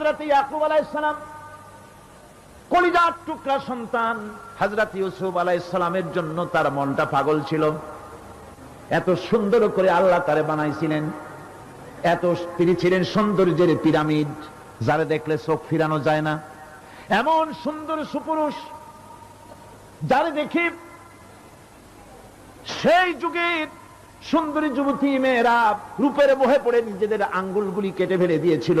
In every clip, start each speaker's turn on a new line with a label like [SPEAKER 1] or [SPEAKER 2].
[SPEAKER 1] হাজরত ইয়াকুব আলাইসালাম কলিজার টুকরা সন্তান হাজরত ইউসুফ আলাইসালামের জন্য তার মনটা পাগল ছিল। এত সুন্দর করে আল্লাহ তারে বানাইছিলেন। এত তিনি ছিলেন সৌন্দর্যের পিরামিড, যারা দেখলে চোখ ফিরানো যায় না। এমন সুন্দর সুপুরুষ, যারে দেখি সেই যুগের সুন্দরী যুবতী মেয়েরা রূপের মোহে পড়ে নিজেদের আঙ্গুলগুলি কেটে ফেলে দিয়েছিল।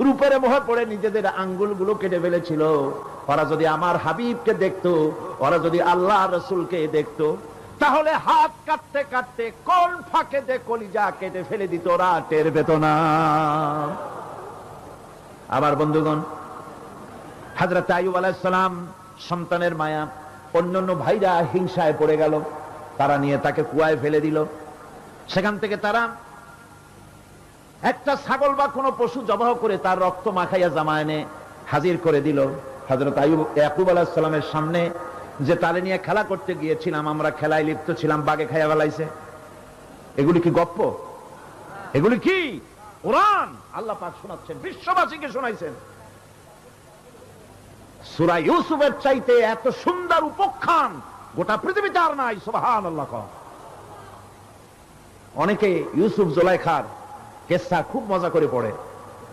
[SPEAKER 1] রূপের মোহে পড়ে নিজেদের আঙ্গুলগুলো কেটে ফেলেছিল। ওরা যদি আমার হাবিবকে দেখতো, ওরা যদি আল্লাহ রসুলকে দেখতো, তাহলে হাত কাটতে কাটতে কোন ফাঁকে দে কলিজা কেটে ফেলে দিত, ওরা টের পেত না। আমার বন্ধুগণ হাজরত আয়ুব আলাইসালাম সন্তানের মায়া, অন্যান্য ভাইরা হিংসায় পড়ে গেল। তারা নিয়ে তাকে কুয়ায় ফেলে দিল। সেখান থেকে তারা একটা ছাগল বা কোনো পশু জবাহ করে তার রক্ত মাখাইয়া জামা এনে হাজির করে দিল। হজরত আয়ুব ইয়াকুব আলাহিসাল্লামের সামনে যে তালে নিয়ে খেলা করতে গিয়েছিলাম, আমরা খেলায় লিপ্ত ছিলাম, বাগে খাইয়া বেলাইছে এগুলি কি গপ্প? এগুলি কি? কোরআন? আল্লাহ পাক শোনাচ্ছেন, বিশ্ববাসীকে শোনাইছেন। সুরা ইউসুফের চাইতে এত সুন্দর উপখ্যান গোটা পৃথিবীতে আর নাই সুবহান আল্লাহ অনেকে ইউসুফ জোলাইখার কেসা খুব মজা করে পড়ে,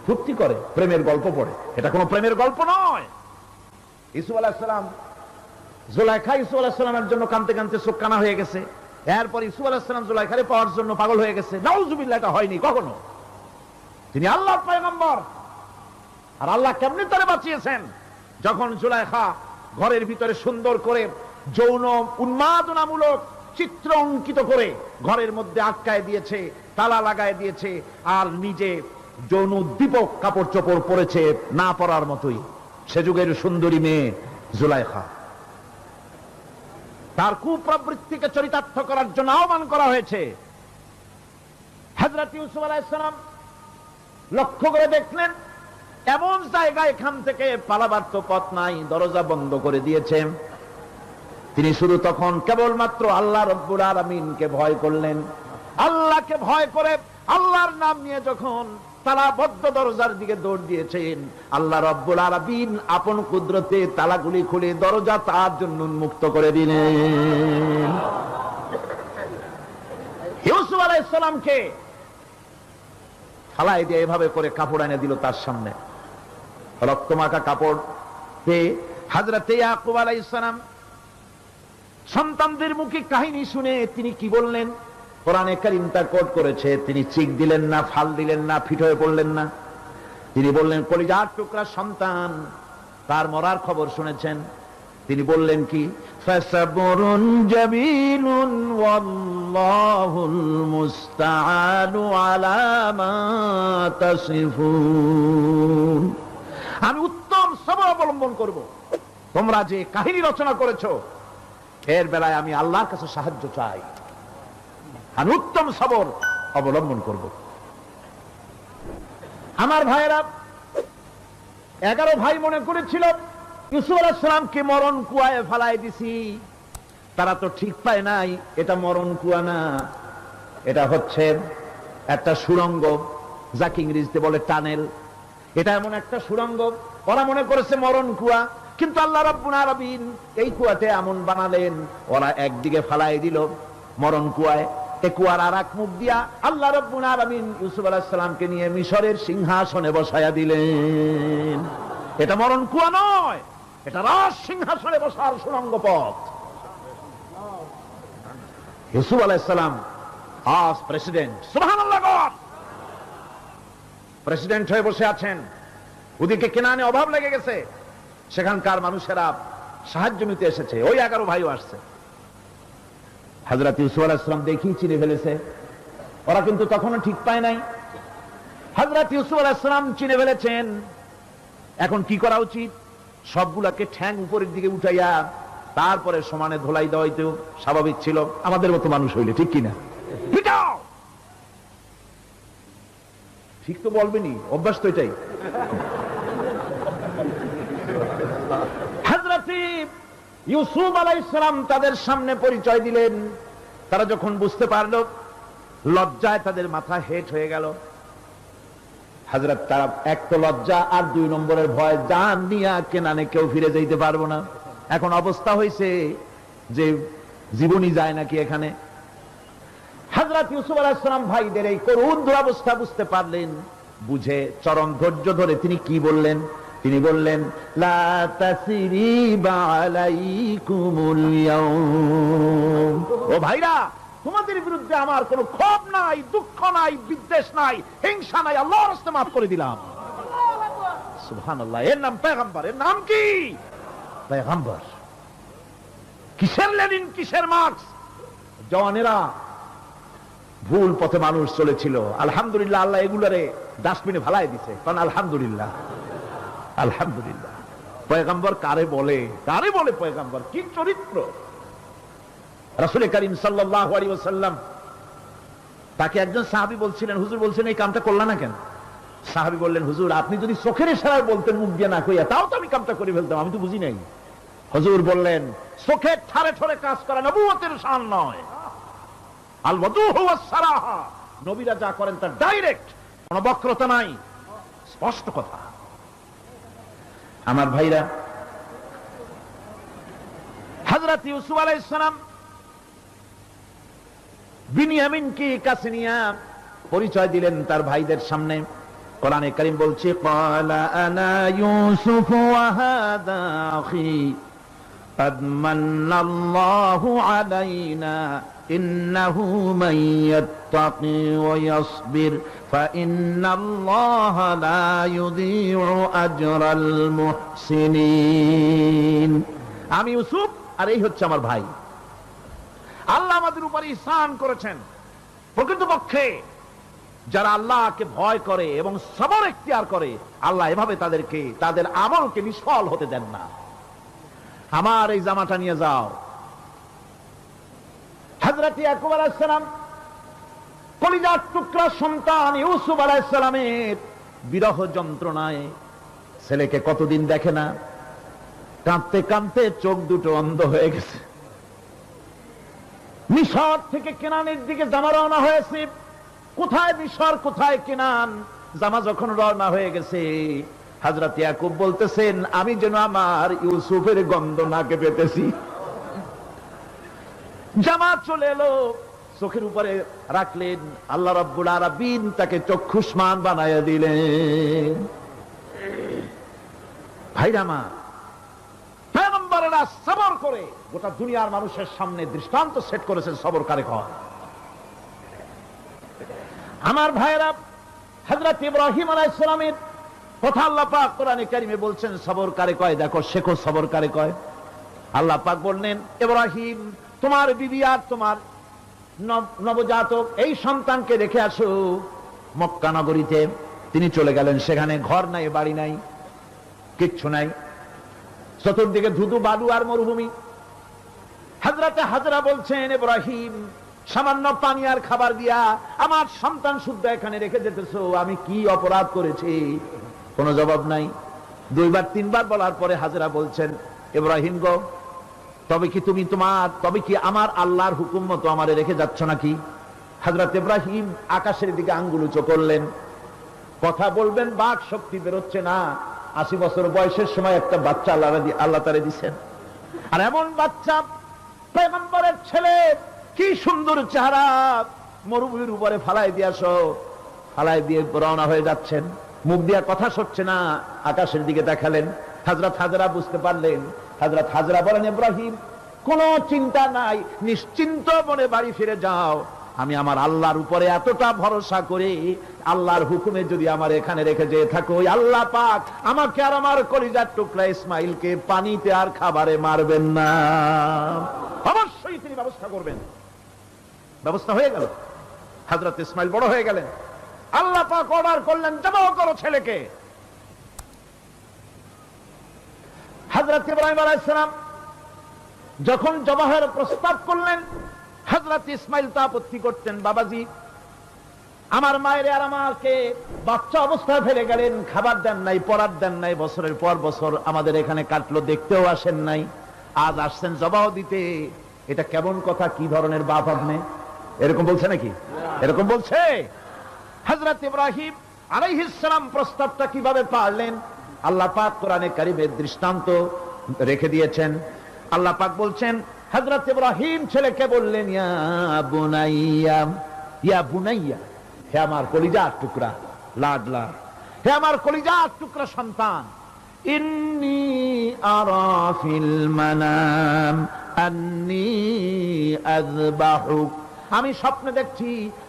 [SPEAKER 1] ফুর্তি করে, প্রেমের গল্প পড়ে। এটা কোনো প্রেমের গল্প নয়। ইসুফ আলাহিসাম জোলাইখা ইসুফ আলাহিসামের জন্য কানতে কানতে চোখ হয়ে গেছে। এরপর ইসুফ আলাহিসাম জোলাইখারে পাওয়ার জন্য পাগল হয়ে গেছে। নাউজুবিল্লাহ, এটা হয়নি কখনো। তিনি আল্লাহ পয়গম্বর। আর আল্লাহ কেমনি তারে বাঁচিয়েছেন? যখন জুলাইখা ঘরের ভিতরে সুন্দর করে যৌন উন্মাদনামূলক চিত্র অঙ্কিত করে ঘরের মধ্যে আটকায় দিয়েছে তালা লাগায় দিয়েছে আর নিজে যৌন উদ্দীপক কাপড় চোপড় পরেছে না পরার মতোই। সে যুগের সুন্দরী মেয়ে জুলাইখা। তার কুপ্রবৃত্তিকে চরিতার্থ করার জন্য আহ্বান করা হয়েছে। হজরত ইউসুফ আলাইসালাম লক্ষ্য করে দেখলেন, এমন জায়গা এখান থেকে পালাবার তো পথ নাই, দরজা বন্ধ করে দিয়েছে। তিনি শুধু তখন কেবলমাত্র আল্লাহ রব্বুল আলমিনকে ভয় করলেন। আল্লাহকে ভয় করে আল্লাহর নাম নিয়ে যখন তালাবদ্ধ দরজার দিকে দৌড় দিয়েছেন, আল্লাহ রব্বুল আলমিন আপন কুদরতে তালাগুলি খুলে দরজা তার জন্য উন্মুক্ত করে দিলেন। ইউসুফ আলাইসালামকে ফালাই দিয়ে এভাবে করে কাপড় এনে দিল তার সামনে। রক্তমাখা কাপড় পেয়ে হাজরাতে ইয়াকুব আলাইসালাম সন্তানদের মুখে কাহিনী শুনে তিনি কি বললেন? কোরআনে কারিম তা কোট করেছে, তিনি চিক দিলেন না, ফাল দিলেন না, ফিট হয়ে পড়লেন না। তিনি বললেন, কলিজার টুকরা সন্তান। তার মরার খবর শুনেছেন। তিনি বললেন কি? আমি উত্তম সবর অবলম্বন করব। তোমরা যে কাহিনী রচনা করেছ, এর বেলায় আমি আল্লাহর কাছে সাহায্য চাই। আমি উত্তম সবর অবলম্বন করব। আমার ভাইয়েরা, এগারো ভাই মনে করেছিল, ইউসুফ আলাহিসামকে মরণ কুয়ায় ফালাই দিছি। তারা তো ঠিক পায় নাই, এটা মরণ কুয়া না। এটা হচ্ছে একটা সুরঙ্গ যাকে ইংরেজিতে বলে টানেল। এটা এমন একটা সুরঙ্গ ওরা মনে করেছে মরণ কুয়া, কিন্তু আল্লাহ রব্বুল আলামিন এই কুয়াতে এমন বানালেন। ওরা একদিকে ফালাই দিল মরণ কুয়ায় এ কুয়ার আর এক মুখ দিয়া আল্লাহ রব্বুল আলামিন ইউসুফ আলাইহিস সালামকে নিয়ে মিশরের সিংহাসনে বসায়া দিলেন। এটা মরণ কুয়া নয়, এটা রাজ সিংহাসনে বসার সুরঙ্গ পথ। ইউসুফ আলাইহিস সালাম, আজ প্রেসিডেন্ট গড। প্রেসিডেন্ট হয়ে বসে আছেন। ওদিকে কেনানে অভাব লেগে গেছে। সেখানকার মানুষেরা সাহায্য নিতে এসেছে। ওই এগারো ভাইও আসছে। হাজরত ইউসুফ আলাহিসাম দেখি চিনে ফেলেছে ওরা কিন্তু তখনও ঠিক পায় নাই। হাজরত ইউসুফ আলাহিসাম চিনে ফেলেছেন, এখন কি করা উচিত? সবগুলাকে ঠ্যাং উপরের দিকে উঠাইয়া তারপরে সমানে ধোলাই দেওয়াইতে স্বাভাবিক ছিল, আমাদের মতো মানুষ হইলে, ঠিক কিনা! ঠিক তো বলবেনি অভ্যাস তো এটাই। ইউসুফ আলাইসালাম তাদের সামনে পরিচয় দিলেন। তারা যখন বুঝতে পারল, লজ্জায় তাদের মাথা হেট হয়ে গেল। হাজরত তারা, এক তো লজ্জা আর দুই নম্বরের ভয়, জান নিয়া কেনানে কেউ ফিরে যাইতে পারব না। এখন অবস্থা হয়েছে যে জীবনই যায় নাকি এখানে। হাজরত ইউসুফ আলাইসালাম ভাইদের এই করুণ দুরবস্থা বুঝতে পারলেন। বুঝে, চরম ধৈর্য ধরে তিনি কি বললেন? তিনি বললেন ও ভাইরা তোমাদের বিরুদ্ধে আমার কোনো ক্ষোভ নাই দুঃখ নাই বিদ্বেষ নাই হিংসা নাই আল্লাহর রাস্তে মাফ করে দিলাম। এর নাম পেগম্বর এর নাম কি? পেগম্বর কিসের লেনিন কিসের মার্কস? জওয়ানেরা ভুল পথে মানুষ চলেছিল। আলহামদুলিল্লাহ আল্লাহ এগুলারে ডাস্টবিনে ভালাই দিছে। কারণ আলহামদুলিল্লাহ। আলহামদুলিল্লাহ। পয়গাম্বর কারে বলে? কারে বলে পয়গাম্বর? কি চরিত্র? রাসুল করিম ওয়াসাল্লাম তাকে একজন সাহাবী বলছিলেন, হুজুর, বলছেন এই কামটা করলা না কেন? সাহাবী বললেন, হুজুর, আপনি যদি চোখের ইশারায় বলতেন, মুখ দিয়ে না কইয়া, তাও তো আমি কামটা করে ফেলতাম, আমি তো বুঝি নাই। হুজুর বললেন, চোখের ঠারে ঠরে কাজ করা নবুয়তের শান নয়। আল ওয়াস সারাহা নবীরা যা করেন তার ডাইরেক্ট কোনো বক্রতা নাই। স্পষ্ট কথা। আমার ভাইরা। হাজরত ইউসুফ আলাইহিস সালাম বিনিয়ামিনকে কাছে নিয়ে পরিচয় দিলেন তার ভাইদের সামনে। কোরআনে করিম বলছে, ক্বালা আনা ইউসুফ ওয়া হাদা আখি। قد من الله علينا إنه من يتقي ويصبر فإن الله لا يضيع أجر المحسنين আমি ইউসুফ আর এই হচ্ছে আমার ভাই আল্লাহ আমাদের উপর ইহসান করেছেন প্রকৃতপক্ষে যারা আল্লাহকে ভয় করে এবং সবর এখতিয়ার করে আল্লাহ এভাবে তাদেরকে তাদের আমলকে নিষ্ফল হতে দেন না আমার এই জামাটা নিয়ে যাও। হজরত কলিজার টুকরা সন্তান ইউসুফ আলাইসালামের বিরহ যন্ত্রণায় ছেলেকে কতদিন দেখে না? কাঁদতে কাঁদতে চোখ দুটো অন্ধ হয়ে গেছে। মিশর থেকে কেনানের দিকে জামা রওনা হয়েছে। কোথায় মিশর, কোথায় কেনান, জামা যখন রওনা হয়ে গেছে হাজরত ইয়াকুব বলতেছেন, আমি যেন আমার ইউসুফের গন্ধ নাকে পেতেছি। জামা চলে এলো, চোখের উপরে রাখলেন, আল্লাহ রব্বুল আরাবিন তাকে চক্ষুষ্মান বানাইয়া দিলেন। ভাইরামা পেগম্বরেরা সবর করে, গোটা দুনিয়ার মানুষের সামনে দৃষ্টান্ত সেট করেছেন সবর কারে আমার ভাইরা হজরত ইব্রাহিম আলাইসালামের কথা আল্লাহ পাক কোরআনে কারিমে বলছেন, সবর কারে কয়? দেখো, শেখো, সবর কারে কয়? আল্লাহ পাক বললেন, ইব্রাহিম, তোমার বিবি আর তোমার নব- নবজাতক, এই সন্তানকে রেখে আসো। মক্কা নগরীতে তিনি চলে গেলেন। সেখানে ঘর নাই, বাড়ি নাই, কিচ্ছু নাই। চতুর্দিকে ধুধু, বালু আর মরুভূমি। হাজরাতে হাজরা বলছেন, ইব্রাহিম, সামান্য পানি আর খাবার দিয়া আমার সন্তান শুদ্ধ এখানে রেখে যেতেছো। আমি কি অপরাধ করেছি? কোনো জবাব নাই। দুইবার, তিনবার বলার পরে হাজরা বলছেন, ইব্রাহিম গো, তবে কি তুমি তোমার, তবে কি আমার আল্লাহর হুকুম মতো আমারে রেখে যাচ্ছ নাকি? হাজরত ইব্রাহিম আকাশের দিকে আঙ্গুল উঁচু করলেন। কথা বলবেন, বাক শক্তি বেরোচ্ছে না। আশি বছর বয়সের সময় একটা বাচ্চা আল্লাহ আল্লাহ তারে দিচ্ছেন আর এমন বাচ্চা পেগম্বরের ছেলে, কি সুন্দর চেহারা। মরুভূমির উপরে ফালাই দিয়াছ ফালাই দিয়ে রওনা হয়ে যাচ্ছেন। মুখ দিয়া কথা সরছে না। আকাশের দিকে দেখালেন। হাজরত হাজরা বুঝতে পারলেন। হাজরত হাজরা বলেন, ইব্রাহিম, কোনো চিন্তা নাই। নিশ্চিন্ত মনে বাড়ি ফিরে যাও। আমি আমার আল্লাহর উপরে এতটা ভরসা করে আল্লাহর হুকুমে যদি আমার এখানে রেখে যেয়ে থাকো, ওই আল্লাহ পাক আমাকে আর আমার কলিজার টুকরা ইসমাইলকে পানিতে আর খাবারে মারবেন না। অবশ্যই তিনি ব্যবস্থা করবেন। ব্যবস্থা হয়ে গেল। হাজরত ইসমাইল বড় হয়ে গেলেন। আল্লাহ পাক অর্ডার করলেন জবাও করো ছেলেকে। হজরত ইব্রাহিম আলাইসালাম যখন জবাহের প্রস্তাব করলেন হজরত ইসমাইল তা আপত্তি করতেন, বাবাজি, আমার মায়ের আর আমাকে বাচ্চা অবস্থায় ফেলে গেলেন, খাবার দেন নাই পড়ার দেন নাই, বছরের পর বছর আমাদের এখানে কাটলো, দেখতেও আসেন নাই, আজ আসছেন জবাহ দিতে। এটা কেমন কথা? কি ধরনের বাপ আপনি? এরকম বলছে নাকি? এরকম বলছে? হজরত ইব্রাহিম আলাইহিসসালাম প্রস্তাবটা কীভাবে পারলেন? আল্লাহ পাক কোরআনে কারিমের দৃষ্টান্ত রেখে দিয়েছেন। আল্লাহ পাক বলছেন হজরত ইব্রাহিম ছেলেকে বললেন, ইয়া বুনাইয়া ইয়া বুনাইয়া, হে আমার কলিজার টুকরা লাডলা হে আমার কলিজার টুকরা সন্তান, ইন্নি আরা ফিল মানাম, আন্নি আযবাহুক আমি স্বপ্নে দেখছি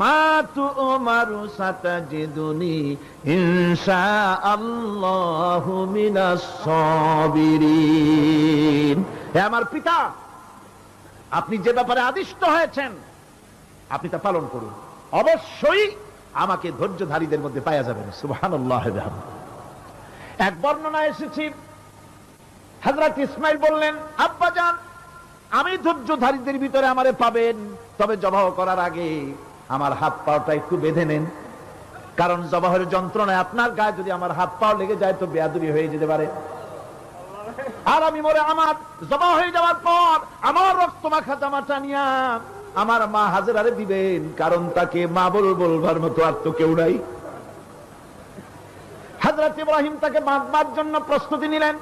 [SPEAKER 1] মা তুমারু সাতাজিদুনি, ইনশাআল্লাহু মিনাস সাবিরিন। হে আমার পিতা, আপনি যে ব্যাপারে আদিষ্ট হয়েছেন, আপনি তা পালন করুন। অবশ্যই আমাকে ধৈর্যধারীদের মধ্যে পাওয়া যাবেন। সুবহানাল্লাহ এক বর্ণনা এসেছি। হযরত ইসমাইল বললেন আব্বা যান আমি ধৈর্যধারীদের ভিতরে আমারে পাবেন, তবে জবাহ করার আগে আমার হাত পাওটা একটু বেঁধে নেন। কারণ জবাহের যন্ত্রণায় আপনার গায়ে যদি আমার হাত পাও লেগে যায় তো বেয়াদুরি হয়ে যেতে পারে। আর আমি মরে আমার জমা হয়ে যাওয়ার পর আমার রক্ত মাখা জামা টানিয়া আমার মা হাজারে দিবেন, কারণ তাকে মা বল বলবার মতো আর তো কেউ নাই। হাজরত ইব্রাহিম তাকে বাঁধবার জন্য প্রস্তুতি নিলেন।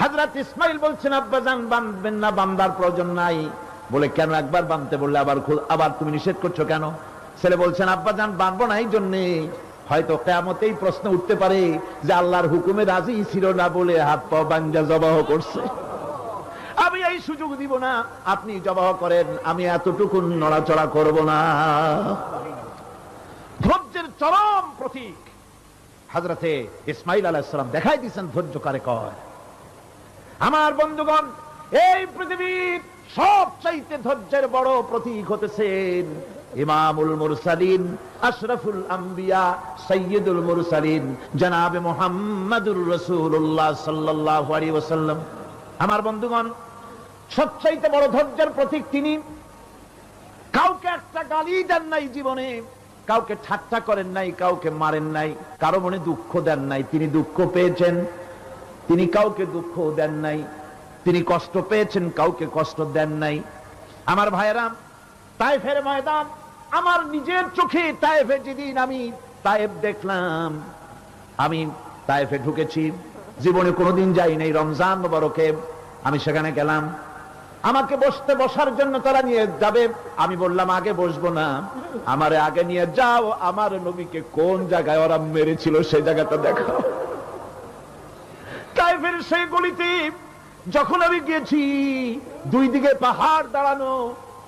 [SPEAKER 1] হাজরত ইসমাইল বলছেন আব্বাজান বাঁধবেন না বান্দার প্রয়োজন নাই। বলে, কেন একবার বাঁধতে বললে, আবার আবার তুমি নিষেধ করছ কেন? ছেলে বলছেন আব্বাজান বাঁধবো না এই জন্যে। হয়তো কেমতেই প্রশ্ন উঠতে পারে যে আল্লাহর হুকুমে রাজি ছিল না বলে হাত পা বাঞ্জা জবাহ করছে। আমি এই সুযোগ দিব না। আপনি জবাহ করেন, আমি এতটুকু নড়াচড়া করব না। ধৈর্যের চরম প্রতীক হাজরতে ইসমাইল আলাহিসাম দেখাই দিচ্ছেন ধৈর্য কারে কয়। আমার বন্ধুগণ, এই পৃথিবীর সব চাইতে ধৈর্যের বড় প্রতীক হতেছেন ইমামুল মুরসালিন, আশরাফুল আম্বিয়া সৈয়দুল মুরসালিন, জনাবে মোহাম্মদুর রসুল্লাহ সাল্লাল্লাহু আলাইহি ওয়াসাল্লাম। আমার বন্ধুগণ সবচাইতে বড় ধৈর্যের প্রতীক তিনি। কাউকে একটা গালি দেন নাই জীবনে, কাউকে ঠাট্টা করেন নাই, কাউকে মারেন নাই, কারও মনে দুঃখ দেন নাই, তিনি দুঃখ পেয়েছেন, তিনি কাউকে দুঃখ দেন নাই। তিনি কষ্ট পেয়েছেন, কাউকে কষ্ট দেন নাই। আমার ভাইয়েরাম তাইফের ময়দান, আমার নিজের চোখে তাইফে যেদিন আমি তাইফ দেখলাম, আমি তাইফে ঢুকেছি। জীবনে কোনোদিন যাই নাই, রমজান মোবারকে আমি সেখানে গেলাম। আমাকে বসতে বসার জন্য তারা নিয়ে যাবে। আমি বললাম, আগে বসবো না। আমার আগে নিয়ে যাও। আমার নবীকে কোন জায়গায় ওরা মেরেছিল, সেই জায়গাটা দেখাও। তাইফের সেই গলিতে যখন আমি গিয়েছি দুই দিকে পাহাড় দাঁড়ানো,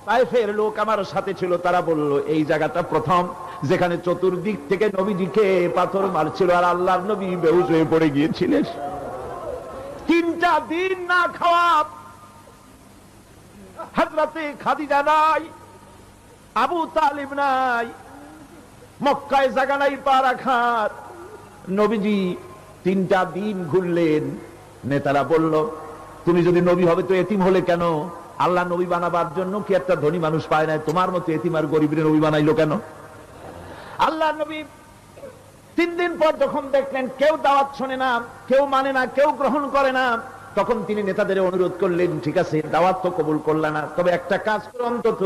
[SPEAKER 1] তাইফের লোক আমার সাথে ছিল, তারা বলল, এই জায়গাটা প্রথম, যেখানে চতুর্দিক থেকে নবীজিকে পাথর মারছিল আর আল্লাহর নবী বেহুশ হয়ে পড়ে গিয়েছিলেন। তিনটা দিন না খাওয়া হাজরাতে খাদিজা নাই, আবু তালিব নাই, মক্কায় জায়গা নাই, পা রাখার নবীজি তিনটা দিন ঘুরলেন, নেতারা বলল তুমি যদি নবী হবে, তো এতিম হলে কেন? আল্লাহ নবী বানাবার জন্য কি একটা ধনী মানুষ পায় না তোমার মতো এতিম আর গরিবের নবী বানাইলো কেন? আল্লাহ নবী তিন দিন পর যখন দেখলেন কেউ দাওয়াত শোনে না, কেউ মানে না, কেউ গ্রহণ করে না, তখন তিনি নেতাদের অনুরোধ করলেন, ঠিক আছে, দাওয়াত তো কবুল করলে না, তবে একটা কাজ করো অন্তত,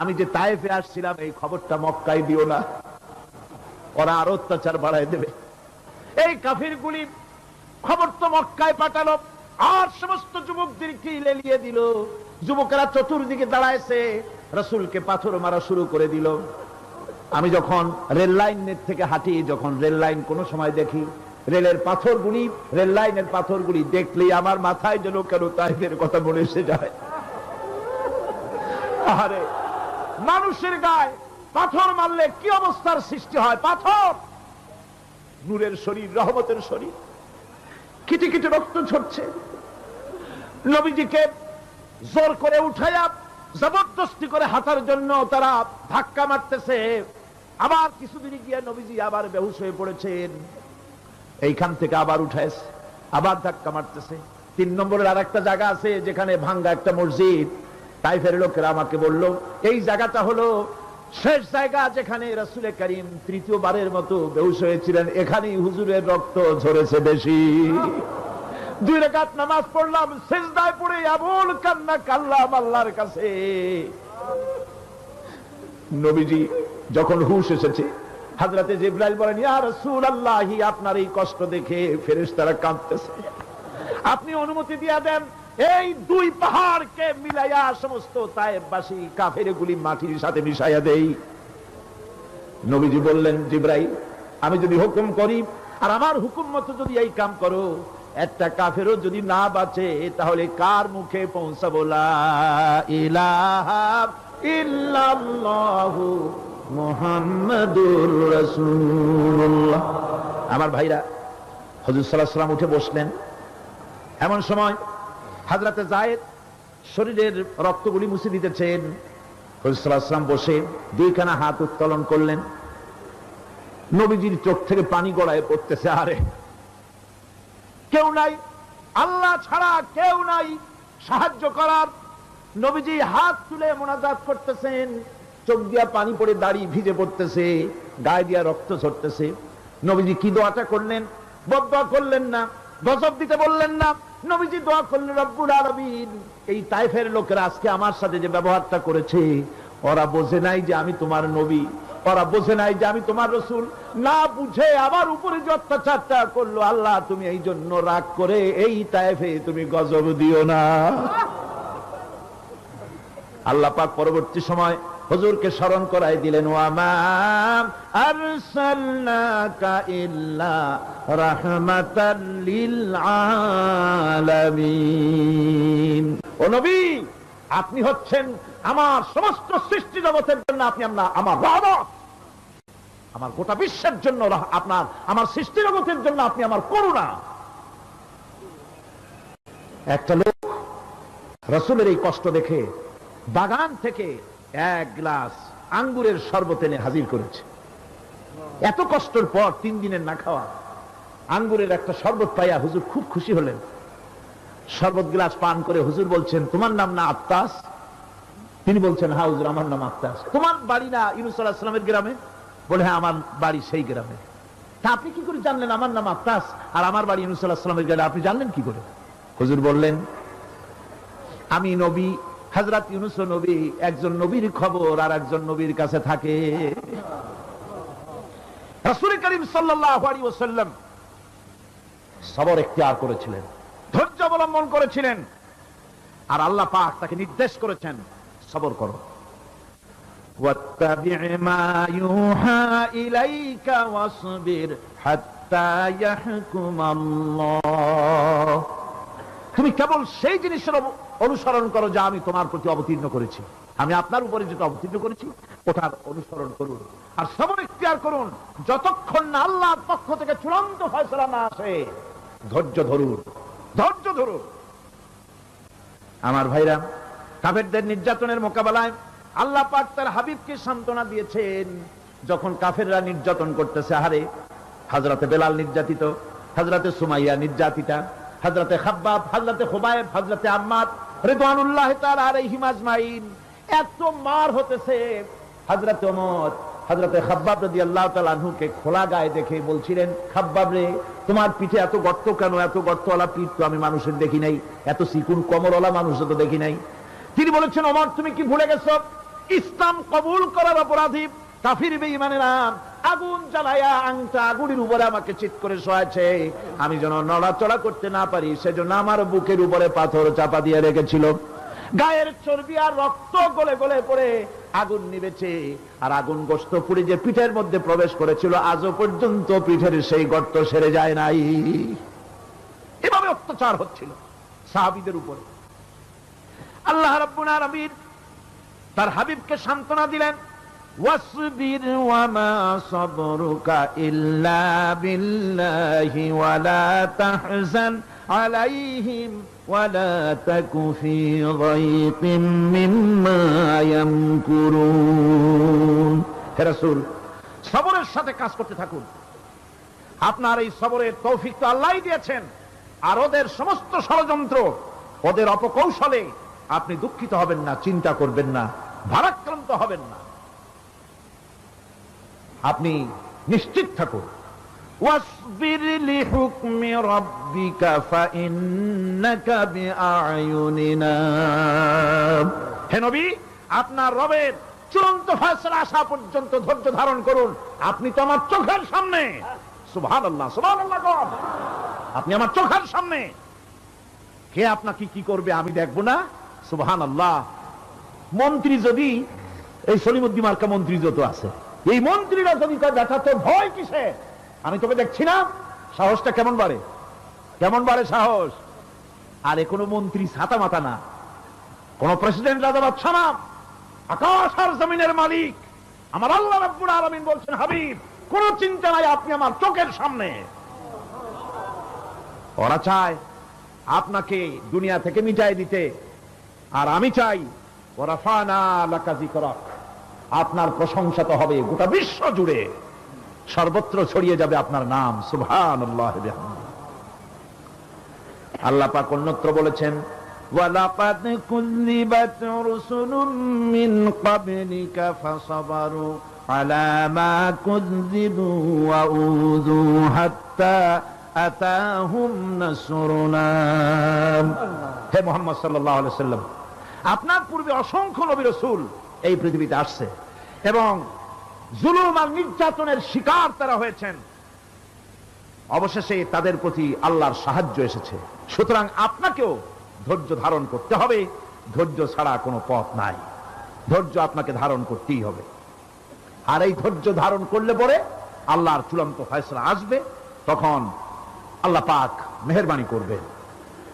[SPEAKER 1] আমি যে তায়েফে আসছিলাম, এই খবরটা মক্কায় দিও না। ওরা আরও অত্যাচার বাড়ায় দেবে। এই কাফির গুলি খবর তো মক্কায় পাঠালো। আর সমস্ত যুবকদেরকে লেলিয়ে দিল? যুবকেরা চতুর্দিকে দাঁড়াইছে, রসুলকে পাথর মারা শুরু করে দিল। আমি যখন রেল লাইনের থেকে হাঁটি, যখন রেল লাইন কোনো সময় দেখি, রেলের পাথরগুলি, রেল লাইনের পাথরগুলি দেখলেই আমার মাথায় যেন কেন তাইফের কথা মনে এসে যায়। আরে মানুষের গায়ে পাথর মারলে কি অবস্থার সৃষ্টি হয়? পাথর! নূরের শরীর, রহমতের শরীর। কিটি কিটি রক্ত ঝরছে। নবীজিকে জোর করে উঠাইয়া জবরদস্তি করে হাঁটার জন্য তারা ধাক্কা মারতেছে। আবার কিছুদিন গিয়ে নবীজি আবার বেহুশ হয়ে পড়েছেন। এইখান থেকে আবার উঠাইছে, আবার ধাক্কা মারতেছে। তিন নম্বরের আর একটা জায়গা আছে যেখানে ভাঙ্গা একটা মসজিদ। তাইফের লোকেরা আমাকে বলল, এই জায়গাটা হলো শেষ জায়গা যেখানে রাসুলে করিম তৃতীয়বারের মতো বেহুশ হয়েছিলেন, এখানেই হুজুরের রক্ত ঝরেছে বেশি। দুই রেখাত নামাজ পড়লাম শেষদায় পড়ে এমন কান্না কাল্লাম আল্লাহর কাছে। নবীজি যখন হুশ এসেছে, হাজরাতে জিব্রাইল বলেন, ইয়া রাসূলুল্লাহি, আপনার এই কষ্ট দেখে ফেরেশতারা কাঁদতেছে। আপনি অনুমতি দিয়ে দেন এই দুই পাহাড়কে মিলাইয়া সমস্ত তায়েববাসী কাফের গুলি মাটির সাথে মিশাইয়া দেই। নবীজি বললেন, জিব্রাইল, আমি যদি হুকুম করি, আর আমার হুকুম মতো যদি এই কাম করো, একটা কাফেরও যদি না বাঁচে, তাহলে কার মুখে পৌঁছাবো? আমার ভাইরা হযরত সাল্লাল্লাহু আলাইহি ওয়াসাল্লাম উঠে বসলেন। এমন সময় হাজরাতে জায়েদ শরীরের রক্তগুলি মুছে দিতেছেন। ওয়াসাল্লাম বসে দুইখানা হাত উত্তোলন করলেন। নবীজির চোখ থেকে পানি গড়ায় পড়তেছে, আরে কেউ নাই, আল্লাহ ছাড়া কেউ নাই, সাহায্য করার। নবীজি হাত তুলে মোনাজাত করতেছেন, চোখ দিয়া পানি পড়ে দাড়ি ভিজে পড়তেছে, গায়ে দিয়া রক্ত ঝরতেছে। নবীজি কি দোয়াটা করলেন? বদয়া করলেন না, গজব দিতে বললেন না। নবীজি দোয়া করলেন, রব্বুল আলামিন, এই তাইফের লোকেরা আজকে আমার সাথে যে ব্যবহারটা করেছে, ওরা বোঝে নাই যে আমি তোমার নবী, ওরা বোঝে নাই যে আমি তোমার রসুল। না বুঝে আমার উপরে যে অত্যাচারটা করল, আল্লাহ তুমি এই জন্য রাগ করে এই তাইফে তুমি গজব দিও না। আল্লাহ পাক পরবর্তী সময় হুজুরকে স্মরণ করাই দিলেন আপনি হচ্ছেন আমার সমস্ত সৃষ্টি জগতের জন্য আপনি আমরা, আমার রহমত আমার গোটা বিশ্বের জন্য আপনার, আমার সৃষ্টি জগতের জন্য আপনি আমার করুণা। একটা লোক রসুলের এই কষ্ট দেখে বাগান থেকে এক গ্লাস আঙ্গুরের শরবত এনে হাজির করেছে। এত কষ্টের পর তিন দিনের না খাওয়া, আঙ্গুরের একটা শরবত পাইয়া হুজুর খুব খুশি হলেন। শরবত গ্লাস পান করে হুজুর বলছেন, তোমার নাম না আত্মাস তিনি বলছেন হ্যাঁ হুজুর, আমার নাম আত্মাস তোমার বাড়ি না ইউনুস গ্রামে? বলে হ্যাঁ আমার বাড়ি সেই গ্রামে। তা আপনি কি করে জানলেন আমার নাম আত্মাস আর আমার বাড়ি ইউনুস গ্রামে? আপনি জানলেন কি করে? হুজুর বললেন, আমি নবী হাজরাত ইউনুস নবী, একজন নবীর খবর আর একজন নবীর কাছে থাকে। রাসুল করিম সবর এখতিয়ার করেছিলেন, ধৈর্য অবলম্বন করেছিলেন, আর আল্লাহ পাক তাকে নির্দেশ করেছেন, সবর করো। ইলাইকা তুমি কেবল সেই জিনিসের অনুসরণ করো যা আমি তোমার প্রতি অবতীর্ণ করেছি। আমি আপনার উপরে যেটা অবতীর্ণ করেছি, ওটার অনুসরণ করুন। আর সবর ইখতিয়ার করুন, যতক্ষণ না আল্লাহর পক্ষ থেকে চূড়ান্ত ফয়সলা না আসে, ধৈর্য ধরুন ধৈর্য ধরুন। আমার ভাইরা, কাফেরদের নির্যাতনের মোকাবেলায় আল্লাহ পাক তার হাবিবকে সান্ত্বনা দিয়েছেন, যখন কাফেররা নির্যাতন করতেছে। হারে হাজরাতে বেলাল নির্যাতিত, হাজরাতে সুমাইয়া নির্যাতিতা হাজরাতে খাব্বাব হাজরাতে খোবায়েব হাজরাতে আম্মাদ রিদওয়ানুল্লাহ তাআলা আলাইহিম আজমাইন। এত মার হতেছে। হাজরাতে ওমর হাজরাতে খাব্বাব রাদিয়াল্লাহু তাআলা আনহুকে খোলা গায়ে দেখে বলছিলেন, খাব্বাব রে, তোমার পিঠে এত গর্ত কেন? এত গর্তওয়ালা পিঠ তো আমি মানুষের দেখি নাই। এত সিকুন কমরওয়ালা মানুষ তো দেখি নাই। তিনি বলেছেন, ওমর, তুমি কি ভুলে গেছো? ইসলাম কবুল করার অপরাধী, কাফির বেঈমানেরা আগুন জ্বালায়া আংটা আগুনের উপরে আমাকে চিৎ করে শোয়াছে আমি যেন নড়াচড়া করতে না পারি, সেজন্য আমার বুকের উপরে পাথর চাপা দিয়ে রেখেছিল। গায়ের চর্বি আর রক্ত গলে গলে পড়ে আগুন নিবেছে আর আগুন গোস্ত পুড়ে যে পিঠের মধ্যে প্রবেশ করেছিল, আজও পর্যন্ত পিঠের সেই গর্ত সেরে যায় নাই। এভাবে অত্যাচার হচ্ছিল সাহাবিদের উপরে। আল্লাহ রাব্বুল আলামিন তার হাবিবকে সান্ত্বনা দিলেন। ওয়াসবির ওয়ামা সাবরুকা ইল্লা বিল্লাহি ওয়ালা তাহজান আলাইহিম ওয়ালা তাকু ফি যায়কিম মিম্মা ইয়ামকুরুন। হে সবরের সাথে কাজ করতে থাকুন। আপনার এই সবরের তৌফিক তো আল্লাহই দিয়েছেন। আর ওদের সমস্ত ষড়যন্ত্র, ওদের অপকৌশলে আপনি দুঃখিত হবেন না, চিন্তা করবেন না, ভারাক্রান্ত হবেন না। আপনি নিশ্চিত থাকুন। আপনার রবের চূড়ান্ত আসা পর্যন্ত ধৈর্য ধারণ করুন। আপনি তো আমার চোখের সামনে। আপনি আমার চোখের সামনে। কে আপনাকে কি করবে আমি দেখব না? সুভান মন্ত্রী যদি এই সলিমুদ্দিন মার্কা মন্ত্রী যত আছে এই মন্ত্রীরা যদি কয় দেখা তোর ভয় কিসে? আমি তোকে দেখছি না? সাহসটা কেমন বাড়ে? কেমন বাড়ে সাহস? আর কোনো মন্ত্রী ছাতা মাতা না। কোন প্রেসিডেন্ট রাজা বাদশা না আকাশ আর জমিনের মালিক। আমার আল্লাহ রাব্বুল আলামিন বলছেন, হাবিব, কোন চিন্তা নাই, আপনি আমার চোখের সামনে। ওরা চায় আপনাকে দুনিয়া থেকে মিটাই দিতে। আর আমি চাই, ওরা ফানা লাকাজি করক আপনার প্রশংসা তো হবে গোটা বিশ্ব জুড়ে সর্বত্র ছড়িয়ে যাবে আপনার নাম সুবহান আল্লাহ পাক অন্যত্র বলেছেন وَلَقَدْ كُذِّبَتْ رُسُلٌ مِّن قَبْلِكَ فَصَبَرُوا عَلَى مَا كُذِّبُوا وَأُوذُوا حَتَّى أَتَاهُمْ نَصْرُنَا হে মুহাম্মদ সাল্লাল্লাহু আলাইহি সাল্লাম আপনার পূর্বে অসংখ্য নবী রাসূল এই পৃথিবীতে আসছে। এবং জুলুম আর নির্যাতনের শিকার তারা হয়েছেন। অবশেষে তাদের প্রতি আল্লাহর সাহায্য এসেছে। সুতরাং আপনাকেও ধৈর্য ধারণ করতে হবে। ধৈর্য ছাড়া কোনো পথ নাই। ধৈর্য আপনাকে ধারণ করতেই হবে। আর এই ধৈর্য ধারণ করলে পরে আল্লাহর চূড়ান্ত ফয়সলা আসবে। তখন আল্লাহ পাক মেহরবানি করবেন।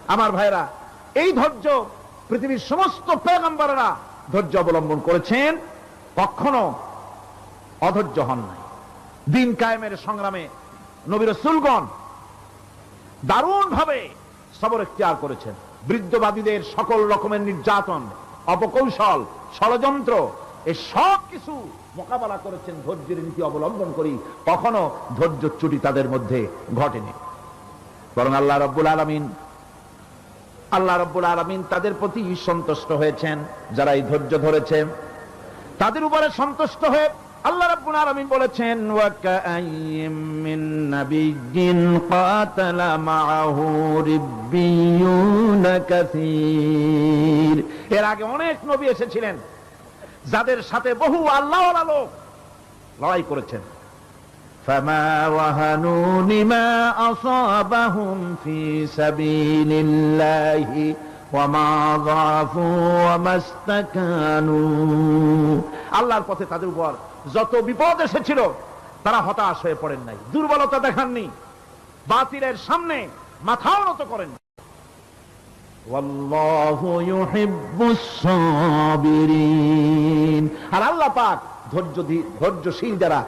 [SPEAKER 1] আমার ভাইরা এই ধৈর্য পৃথিবীর সমস্ত পেগম্বরেরা ধৈর্য অবলম্বন করেছেন, কখনো অধৈর্য হন নাই। দিন কায়েমের সংগ্রামে নবীর সুলগন দারুণ ভাবে সবর এখতিয়ার করেছেন। বৃদ্ধবাদীদের সকল রকমের নির্যাতন, অপকৌশল, ষড়যন্ত্র এই সব কিছু মোকাবেলা করেছেন ধৈর্যের নীতি অবলম্বন করি কখনো ধৈর্য চ্যুতি তাদের মধ্যে ঘটেনি। বরং আল্লাহ রব্বুল আলমিন আল্লাহ রব্বুল আলমিন তাদের প্রতি সন্তুষ্ট হয়েছেন, যারা এই ধৈর্য ধরেছে। তাদের উপরে সন্তুষ্ট হয়ে আল্লাহ রাব্বুল আলামিন বলেছেন এর আগে অনেক নবী এসেছিলেন, যাদের সাথে বহু আল্লাহওয়ালা লোক লড়াই করেছেন। فما وهنوا لما أصابهم في سبيل الله وما ضعفوا وما استكانوا আল্লাহর পথে তাদের উপর যত বিপদ এসেছিল তারা হতাশ হয়ে পড়েন নাই দুর্বলতা দেখাননি বাতিলের সামনে মাথাও নত করেন ওয়াল্লাহু ইউহিব্বুস সাবিরিন আর আল্লাহ পাক ধৈর্য ধৈর্যশীল যারা